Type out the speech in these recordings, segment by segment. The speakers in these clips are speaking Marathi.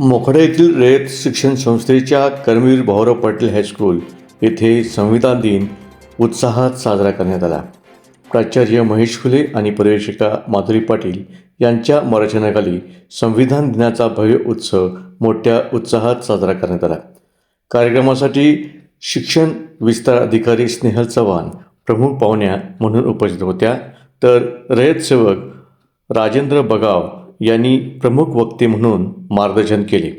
मोखडे येथील रयत शिक्षण संस्थेच्या कर्मवीर भाऊराव पाटील हायस्कूल येथे संविधान दिन उत्साहात साजरा करण्यात आला. प्राचार्य महेश फुले आणि परिवेशिका माधुरी पाटील यांच्या मार्गदर्शनाखाली संविधान दिनाचा भव्य उत्सव मोठ्या उत्साहात साजरा करण्यात आला. कार्यक्रमासाठी शिक्षण विस्तार अधिकारी स्नेहल चव्हाण प्रमुख पाहुण्या म्हणून उपस्थित होत्या. तर रयत सेवक राजेंद्र बगाव यांनी प्रमुख वक्ते म्हणून मार्गदर्शन केले.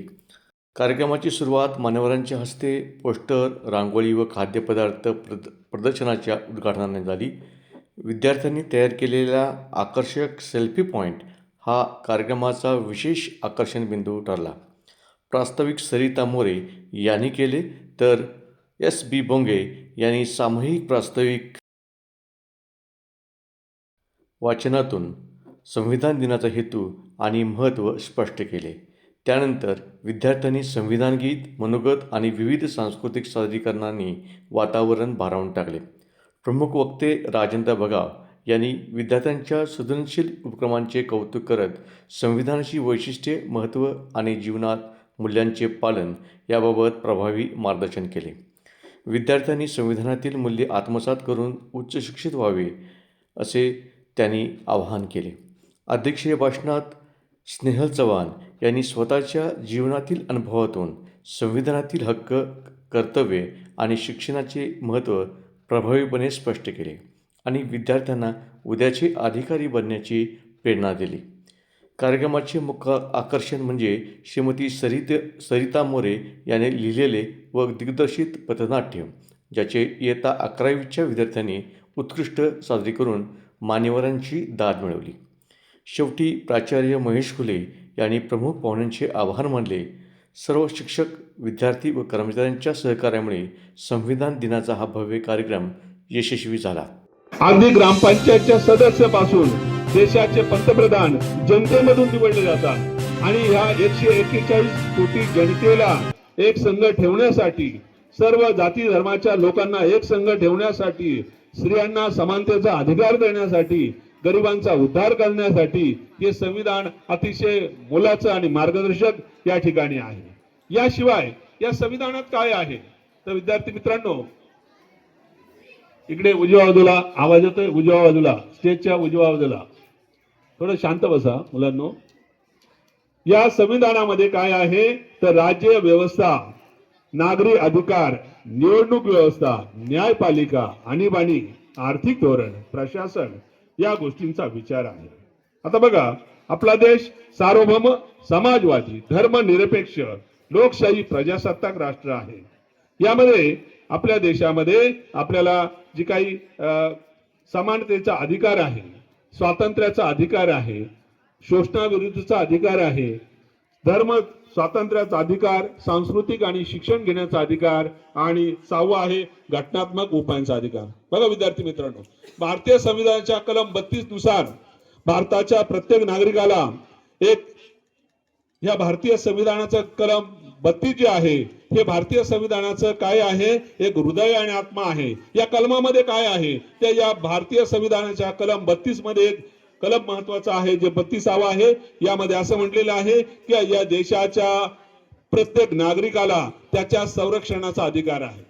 कार्यक्रमाची सुरुवात मान्यवरांच्या हस्ते पोस्टर रांगोळी व खाद्यपदार्थ प्रद प्रदर्शनाच्या उद्घाटनाने झाली. विद्यार्थ्यांनी तयार केलेला आकर्षक सेल्फी पॉईंट हा कार्यक्रमाचा विशेष आकर्षण बिंदू ठरला. प्रास्ताविक सरिता मोरे यांनी केले तर एस बी बोंगे यांनी सामूहिक प्रास्ताविक वाचनातून संविधान दिनाचा हेतू आणि महत्त्व स्पष्ट केले. त्यानंतर विद्यार्थ्यांनी संविधान गीत मनोगत आणि विविध सांस्कृतिक सादरीकरणांनी वातावरण भारावून टाकले. प्रमुख वक्ते राजेंद्र भगाव यांनी विद्यार्थ्यांच्या सृजनशील उपक्रमांचे कौतुक करत संविधानाची वैशिष्ट्ये महत्त्व आणि जीवनात मूल्यांचे पालन याबाबत प्रभावी मार्गदर्शन केले. विद्यार्थ्यांनी संविधानातील मूल्ये आत्मसात करून उच्च शिक्षित व्हावे असे त्यांनी आवाहन केले. अध्यक्षीय भाषणात स्नेहल चव्हाण यांनी स्वतःच्या जीवनातील अनुभवातून संविधानातील हक्क कर्तव्ये आणि शिक्षणाचे महत्त्व प्रभावीपणे स्पष्ट केले आणि विद्यार्थ्यांना उद्याचे अधिकारी बनण्याची प्रेरणा दिली. कार्यक्रमाचे मुख्य आकर्षण म्हणजे श्रीमती सरित सरिता मोरे याने लिहिलेले व दिग्दर्शित पथनाट्य ज्याचे इयत्ता अकरावीच्या विद्यार्थ्यांनी उत्कृष्ट साजरी करून मान्यवरांची दाद मिळवली. शेवटी प्राचार्य महेश फुले यांनी प्रमुख पाहुण्यांचे आभार मानले. सर्व शिक्षक विद्यार्थी व कर्मचाऱ्यांच्या सहकार्यामुळे संविधान दिनाचा हा भव्य कार्यक्रम यशस्वी झाला. आम्ही ग्रामपंचायतच्या सदस्यापासून देशाचे पंतप्रधान जनतेमधून निवडले जातात आणि ह्या एकशे एक्केचाळीस कोटी जनतेला एक संघ ठेवण्यासाठी सर्व जाती धर्माच्या लोकांना एक संघ ठेवण्यासाठी स्त्रियांना समानतेचा अधिकार देण्यासाठी गरिबांचा उद्धार करण्यासाठी हे संविधान अतिशय मोलाचं आणि मार्गदर्शक या ठिकाणी आहे. याशिवाय या संविधानात काय आहे? तर विद्यार्थी मित्रांनो इकडे उजव्या बाजूला आवाज येतोय. उजव्या बाजूला स्टेजच्या उजव्या बाजूला. थोडं शांत बसा मुलांनो. या संविधानामध्ये काय आहे? तर राज्य व्यवस्था नागरी अधिकार निवडणूक व्यवस्था न्यायपालिका आणीबाणी आर्थिक धोरण प्रशासन या गोष्टींचा विचार आहे. आता बघा आपला देश सार्वभौम समाजवादी धर्मनिरपेक्ष लोकशाही प्रजासत्ताक राष्ट्र आहे. यामध्ये आपल्या देशामध्ये आपल्याला जी काही समानतेचा अधिकार आहे स्वातंत्र्याचा अधिकार आहे शोषणाविरुद्धचा अधिकार आहे धर्म स्वातंत्र्याचा अधिकार सांस्कृतिक आणि शिक्षण घेण्याचा अधिकार आणि सहावा आहे घटनात्मक उपायांचा अधिकार. बघा विद्यार्थी मित्रांनो भारतीय संविधानाच्या कलम बत्तीसनुसार भारताच्या प्रत्येक नागरिकाला एक या भारतीय संविधानाचं कलम बत्तीस जे आहे हे भारतीय संविधानाचं काय आहे? एक हृदय आणि आत्मा आहे. या कलमामध्ये काय आहे? ते या भारतीय संविधानाच्या कलम बत्तीसमध्ये एक कलम महत्त्वाचा आहे जे बत्तीसावा आहे यामध्ये असं म्हटलेलं आहे की या देशाच्या प्रत्येक नागरिकाला त्याच्या संरक्षणाचा अधिकार आहे.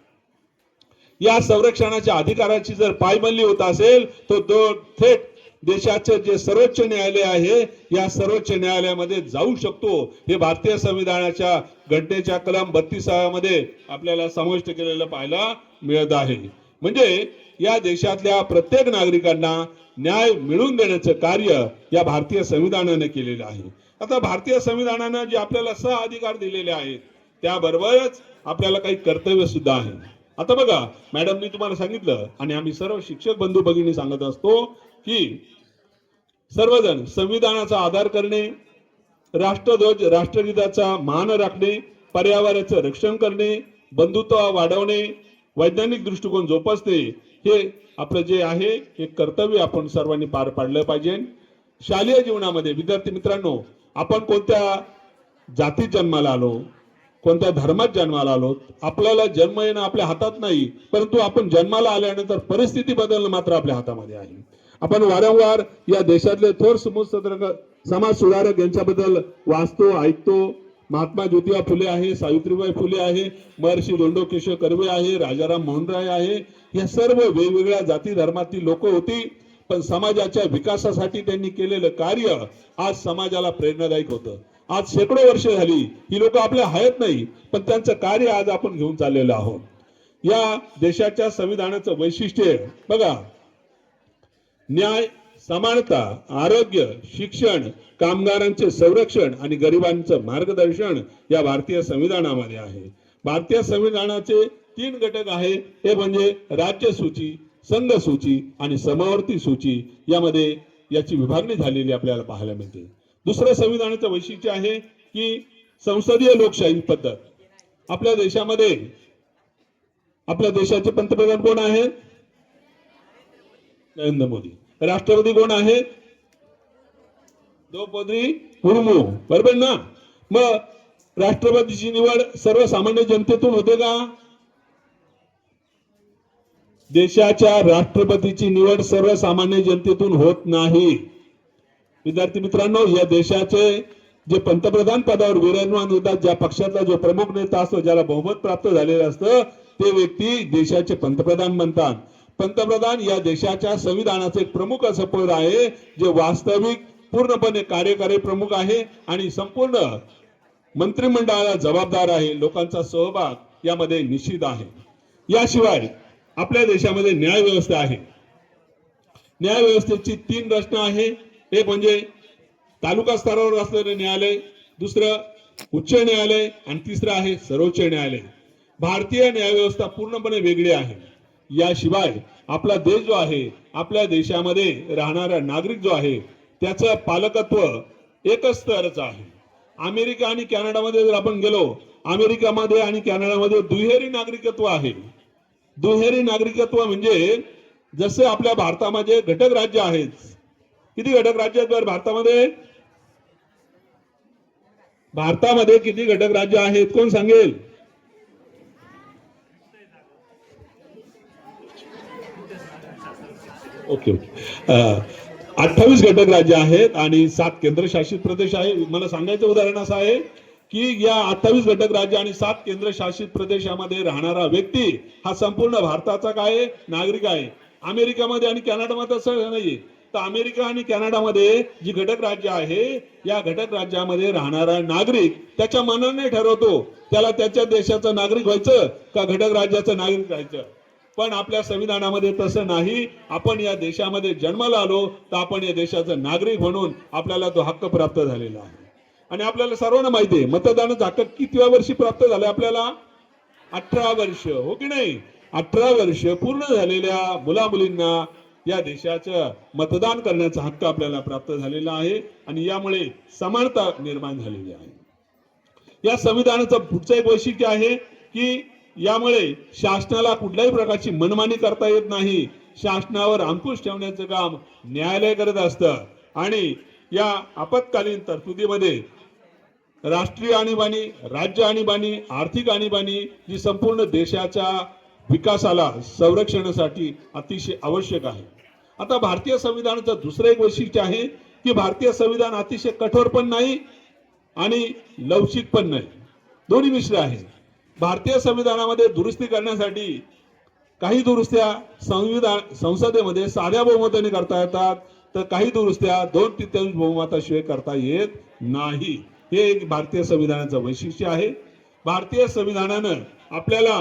या संरक्षणाच्या अधिकाराची जर पायमल्ली होत असेल तर तो थेट देशाचे जे सर्वोच्च न्यायालय आहे या सर्वोच्च न्यायालयामध्ये जाऊ शकतो. हे भारतीय संविधानाच्या घटनेच्या कलम बत्तीसाव्यामध्ये आपल्याला समाविष्ट केलेलं पाहायला मिळत आहे. म्हणजे या देशातल्या प्रत्येक नागरिकांना न्याय मिळवून देण्याचं कार्य या भारतीय संविधानाने केलेलं आहे. आता भारतीय संविधानानं जे आपल्याला सह अधिकार दिलेले आहेत त्याबरोबरच आपल्याला काही कर्तव्य सुद्धा आहे. आता बघा मॅडमनी तुम्हाला सांगितलं आणि आम्ही सर्व शिक्षक बंधू भगिनी सांगत असतो की सर्वजण संविधानाचा आधार करणे राष्ट्रध्वज राष्ट्रगीताचा मान राखणे पर्यावरणाचं रक्षण करणे बंधुत्व वाढवणे वैज्ञानिक दृष्टिकोन जोपासणे हे आपलं जे आहे हे कर्तव्य आपण सर्वांनी पार पाडलं पाहिजे. शालेय जीवनामध्ये विद्यार्थी मित्रांनो आपण कोणत्या जातीत जन्माला आलो कोणत्या धर्मात जन्माला आलो आपल्याला जन्म येणं आपल्या हातात नाही परंतु आपण जन्माला आल्यानंतर परिस्थिती बदलणं मात्र आपल्या हातामध्ये आहे. आपण वारंवार या देशातले थोर समाज सुधारक समाज सुधारक यांच्याबद्दल वाचतो ऐकतो महात्मा ज्योतिबा फुले आहे सावित्रीबाई फुले आहे महर्षी दोंडो केशव कर्वे आहे राजाराम मोहन राय आहे. या सर्व वेगवेगळ्या जाती धर्मातील लोक होती पण समाजाच्या विकासासाठी त्यांनी केलेलं कार्य आज समाजाला प्रेरणादायक होतं. आज शेकडो वर्ष झाली ही लोक आपल्या हयात नाही पण त्यांचं कार्य आज आपण घेऊन चाललेलो आहोत. या देशाच्या संविधानाचं वैशिष्ट्य बघा न्याय समानता आरोग्य शिक्षण कामगारांचे संरक्षण आणि गरिबांचं मार्गदर्शन या भारतीय संविधानामध्ये आहे. भारतीय संविधानाचे तीन घटक आहे. ते म्हणजे राज्य सूची संघ सूची आणि समावर्ती सूची यामध्ये याची विभागणी झालेली आपल्याला पाहायला मिळते. दुसरं संविधानाचं वैशिष्ट्य आहे की संसदीय लोकशाही पद्धत. आपल्या देशामध्ये आपल्या देशाचे पंतप्रधान कोण आहेत? नरेंद्र मोदी. राष्ट्रपती कोण आहे? द्रौपदी मुर्मू. बरोबर ना? मग राष्ट्रपतीची निवड सर्वसामान्य जनतेतून होते का? देशाच्या राष्ट्रपतीची निवड सर्वसामान्य जनतेतून होत नाही. विद्यार्थी मित्रांनो या देशाचे जे पंतप्रधान पदावर विराजमान होतात ज्या पक्षातला जो प्रमुख नेता असतो ज्याला बहुमत प्राप्त झालेलं असतं ते व्यक्ती देशाचे पंतप्रधान बनतात. पंतप्रधान या देशाच्या संविधानाचे प्रमुख असं पद आहे जे वास्तविक पूर्णपणे कार्यकारी प्रमुख आहे आणि संपूर्ण मंत्रिमंडळाला जबाबदार आहे लोकांचा सहभाग यामध्ये निश्चित आहे. याशिवाय आपल्या देशामध्ये न्याय व्यवस्था आहे. न्याय व्यवस्थेची तीन रचना आहे. एक म्हणजे तालुका स्तरावर असलेलं न्यायालय दुसरं उच्च न्यायालय आणि तिसरं आहे सर्वोच्च न्यायालय. भारतीय न्यायव्यवस्था पूर्णपणे वेगळी आहे. याशिवाय आपला देश जो आहे आपल्या देशामध्ये राहणारा नागरिक जो आहे त्याचं पालकत्व एकच स्तराचं आहे. अमेरिका आणि कॅनडामध्ये जर आपण गेलो अमेरिकामध्ये आणि कॅनडामध्ये दुहेरी नागरिकत्व आहे. दुहेरी नागरिकत्व म्हणजे जसे आपल्या भारतामध्ये घटक राज्य आहेत. किती घटक राज्य आहेत भारतामध्ये? भारतामध्ये किती घटक राज्य आहेत? कोण सांगेल? Okay okay. अठ्ठावीस घटक राज्य आहेत आणि सात केंद्रशासित प्रदेश आहे. मला सांगायचं उदाहरण असं आहे की या अठ्ठावीस घटक राज्य आणि सात केंद्रशासित प्रदेशामध्ये राहणारा व्यक्ती हा संपूर्ण भारताचा काय नागरिक आहे. अमेरिकामध्ये आणि कॅनडामध्ये असं नाही तर अमेरिका आणि कॅनडामध्ये जी घटक राज्य आहे या घटक राज्यामध्ये राहणारा नागरिक त्याच्या मनाने ठरवतो. त्याला त्याच्या देशाचं नागरिक व्हायचं का घटक राज्याचं नागरिक व्हायचं? पण आपल्या संविधानामध्ये तसं नाही. आपण या देशामध्ये जन्माला आलो तर आपण या देशाचं नागरिक म्हणून आपल्याला तो हक्क प्राप्त झालेला आहे. आणि आपल्याला सर्वांना माहिती आहे मतदानाचा हक्क कितव्या वर्षी प्राप्त झाला आपल्याला? अठरा वर्ष हो की नाही? अठरा वर्ष पूर्ण झालेल्या मुला मुलींना या देशाचं मतदान करण्याचा हक्क आपल्याला प्राप्त झालेला आहे आणि यामुळे समानता निर्माण झालेली आहे. या संविधानाचं पुढचं एक वैशिष्ट्य आहे की यामुळे शासनाला कुठल्याही प्रकारची मनमानी करता येत नाही. शासनावर अंकुश ठेवण्याचं काम न्यायालय करत असतं. आणि या आपत्कालीन तरतुदीमध्ये राष्ट्रीय आणीबाणी राज्य आणीबाणी आर्थिक आणीबाणी जी संपूर्ण देशाच्या विकासाला संरक्षणासाठी अतिशय आवश्यक आहे. आता भारतीय संविधानाचं दुसरं एक वैशिष्ट्य आहे की भारतीय संविधान अतिशय कठोर पण नाही आणि लवचिक पण नाही. दोन्ही मिश्र आहे भारतीय संविधानामध्ये दुरुस्ती करण्यासाठी काही दुरुस्त्या संविधान संसदेमध्ये साध्या बहुमताने करता येतात तर काही दुरुस्त्या दोन तृतीयांश बहुमताशिवाय करता येत नाही. हे एक भारतीय संविधानाचं वैशिष्ट्य आहे. भारतीय संविधानानं आपल्याला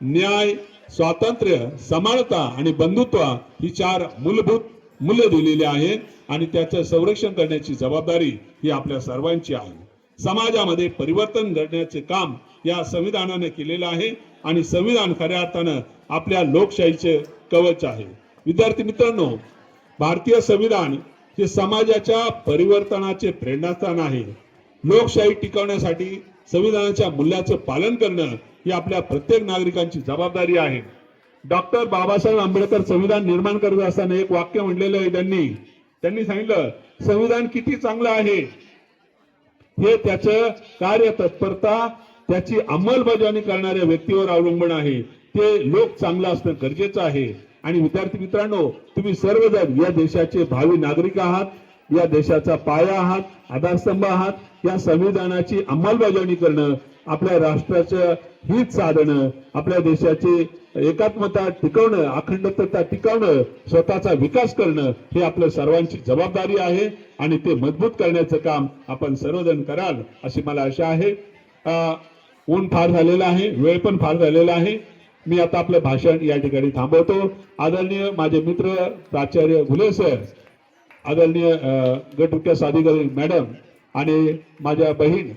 न्याय स्वातंत्र्य समानता आणि बंधुत्व ही चार मूलभूत मूल्य दिलेली आहेत आणि त्याचं संरक्षण करण्याची जबाबदारी ही आपल्या सर्वांची आहे. समाजामध्ये परिवर्तन घडण्याचे काम या संविधानाने केलेलं आहे आणि संविधान खऱ्या अर्थानं आपल्या लोकशाहीचे कवच आहे. विद्यार्थी मित्रांनो भारतीय संविधान हे समाजाच्या परिवर्तनाचे प्रेरणास्थान आहे. लोकशाही टिकवण्यासाठी संविधानाच्या मूल्याचं पालन करणं ही आपल्या प्रत्येक नागरिकांची जबाबदारी आहे. डॉक्टर बाबासाहेब आंबेडकर संविधान निर्माण करत असताना एक वाक्य म्हणलेलं आहे त्यांनी. त्यांनी सांगितलं संविधान किती चांगलं आहे हे त्याचं कार्य तत्परता त्याची अंमलबजावणी करणाऱ्या व्यक्तीवर अवलंबून आहे. ते लोक चांगलं असणं गरजेचं आहे. आणि विद्यार्थी मित्रांनो तुम्ही सर्वजण या देशाचे भावी नागरिक आहात. या देशाचा पाया आहात आधारस्तंभ आहात या संविधानाची अंमलबजावणी करणं आपल्या राष्ट्राचं हित साधणं आपल्या देशाची एकात्मता टिकवणं अखंडता टिकवणं स्वतःचा विकास करणं हे आपलं सर्वांची जबाबदारी आहे आणि ते मजबूत करण्याचं काम आपण सर्वजण कराल अशी मला आशा आहे. अं, ऊन फार झालेलं आहे वेळ पण फार झालेला आहे. मी आता आपलं भाषण या ठिकाणी थांबवतो. आदरणीय माझे मित्र प्राचार्य घुले सर आदरणीय अ, गट विकास अधिकारी मॅडम आणि माझ्या बहीण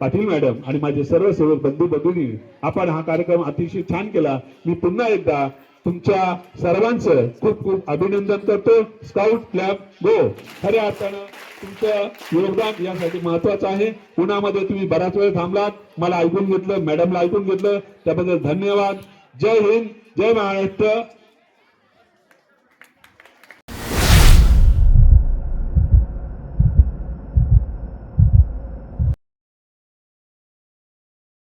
पाटील मॅडम आणि माझे सर्व सेवक बंधू बंधूंनी आपण हा कार्यक्रम अतिशय छान केला. मी पुन्हा एकदा तुमच्या सर्वांचं खूप खूप अभिनंदन करतो. Scout club go! खऱ्या अर्थानं तुमचं योगदान यासाठी महत्वाचं आहे. पुण्यामध्ये तुम्ही बराच वेळ थांबलात. मला ऐकून घेतलं मॅडमला ऐकून घेतलं. त्याबद्दल धन्यवाद. जय हिंद जय महाराष्ट्र.